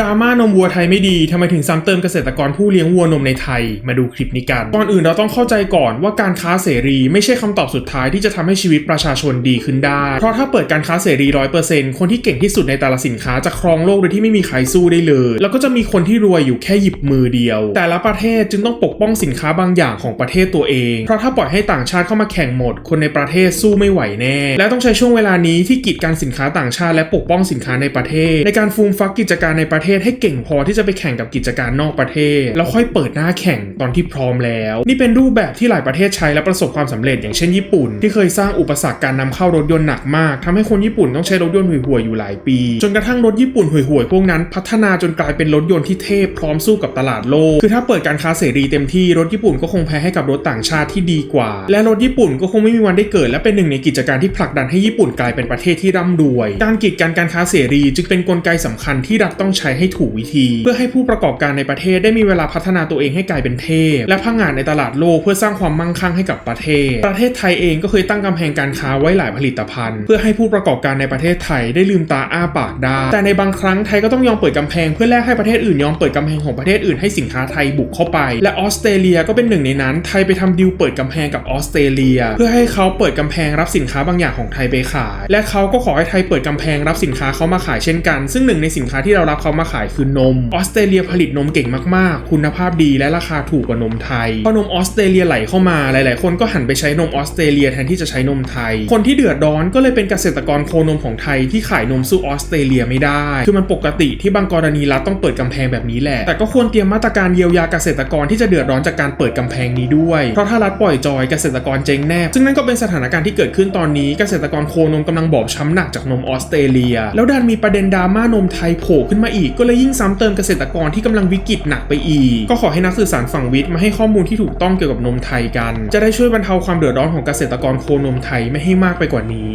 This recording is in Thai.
ดราม่านมวัวไทยไม่ดีทำไมถึงซ้ำเติมเกษตรกรผู้เลี้ยงวัวนมในไทย มาดูคลิปนี้กัน ก่อนอื่นเราต้องเข้าใจก่อนว่าการค้าเสรีไม่ใช่คำตอบสุดท้ายที่จะทำให้ชีวิตประชาชนดีขึ้นได้ เพราะถ้าเปิดการค้าเสรีร้อยเปอร์เซ็นต์คนที่เก่งที่สุดในแต่ละสินค้าจะครองโลกโดยที่ไม่มีใครสู้ได้เลย แล้วก็จะมีคนที่รวยอยู่แค่หยิบมือเดียว แต่ละประเทศจึงต้องปกป้องสินค้าบางอย่างของประเทศตัวเอง เพราะถ้าปล่อยให้ต่างชาติเข้ามาแข่งหมด คนในประเทศสู้ไม่ไหวแน่ และต้องใช้ช่วงเวลานี้ที่กีดกันสินค้าต่างชาติและปกป้องสินค้าในประเทศ ในการฟูมฟักกิจการในประเทศให้เก่งพอที่จะไปแข่งกับกิจการนอกประเทศ แล้วค่อยเปิดหน้าแข่งตอนที่พร้อมแล้ว นี่เป็นรูปแบบที่หลายประเทศใช้และประสบความสำเร็จอย่างเช่นญี่ปุ่น ที่เคยสร้างอุปสรรคการนำเข้ารถยนต์หนักมากทำให้คนญี่ปุ่นต้องใช้รถยนต์ห่วยๆอยู่หลายปี จนกระทั่งรถญี่ปุ่นห่วยๆพวกนั้น พัฒนาจนกลายเป็นรถยนต์ที่เทพพร้อมสู้กับตลาดโลก คือถ้าเปิดการค้าเสรีเต็มที่รถญี่ปุ่นก็คงแพ้ให้กับรถต่างชาติที่ดีกว่า และรถญี่ปุ่นก็คงไม่มีวันได้เกิด และเป็นหนึ่งในกิจการที่ผลักดันให้ญี่ปุ่นกลายเป็นประเทศที่ร่ำรวย การกีดกันการค้าเสรีจึงเป็นกลไกสำคัญที่รัฐต้องใช้ให้ถูกวิธี เพื่อให้ผู้ประกอบการในประเทศได้มีเวลาพัฒนาตัวเองให้กลายเป็นเทพ และพังงานในตลาดโลกเพื่อสร้างความมั่งคั่งให้กับประเทศ ประเทศไทยเองก็เคยตั้งกำแพงการค้าไว้หลายผลิตภัณฑ์ เพื่อให้ผู้ประกอบการในประเทศไทยได้ลืมตาอ้าปากได้ แต่ในบางครั้งไทยก็ต้องยอมเปิดกำแพงเพื่อแลกให้ประเทศอื่นยอมเปิดกำแพงของประเทศอื่นให้สินค้าไทยบุกเข้าไป และออสเตรเลียก็เป็นหนึ่งในนั้น ไทยไปทำดีลเปิดกำแพงกับออสเตรเลีย เพื่อให้เขาเปิดกำแพงรับสินค้าบางอย่างของไทยไปขาย และเขาก็ขอให้ไทยเปิดกำแพงรับสินค้าเขามาขายเช่นกัน ซึ่งหนึ่งในสินค้าที่เรารับเขามาขายคือนม ออสเตรเลียผลิตนมเก่งมากๆ คุณภาพดีและราคาถูกกว่านมไทย พอนมออสเตรเลียไหลเข้ามา หลาย ๆ คนก็หันไปใช้นมออสเตรเลียแทนที่จะใช้นมไทย คนที่เดือดร้อนก็เลยเป็นเกษตรกรโคนมของไทยที่ขายนมสู้ออสเตรเลียไม่ได้ คือมันปกติที่บางกรณีรัฐต้องเปิดกำแพงแบบนี้แหละ แต่ก็ควรเตรียมมาตรการเยียวยาเกษตรกรที่จะเดือดร้อนจากการเปิดกำแพงนี้ด้วย เพราะถ้ารัฐปล่อยจอยเกษตรกรเจ๊งแน่ ซึ่งนั่นก็เป็นสถานการณ์ที่เกิดขึ้นตอนนี้เกษตรกรโคนมกำลังบอบช้ำหนักจากนมออสเตรเลีย แล้วดันมีประเด็นดราม่านมไทยโผล่ขึ้นมาอีกก็เลยยิ่งซ้ำเติมเกษตรกรที่กำลังวิกฤตหนักไปอีก ก็ขอให้นักสื่อสารฝั่งวิทย์มาให้ข้อมูลที่ถูกต้องเกี่ยวกับนมไทยกัน จะได้ช่วยบรรเทาความเดือดร้อนของเกษตรกรโคนมไทยไม่ให้มากไปกว่านี้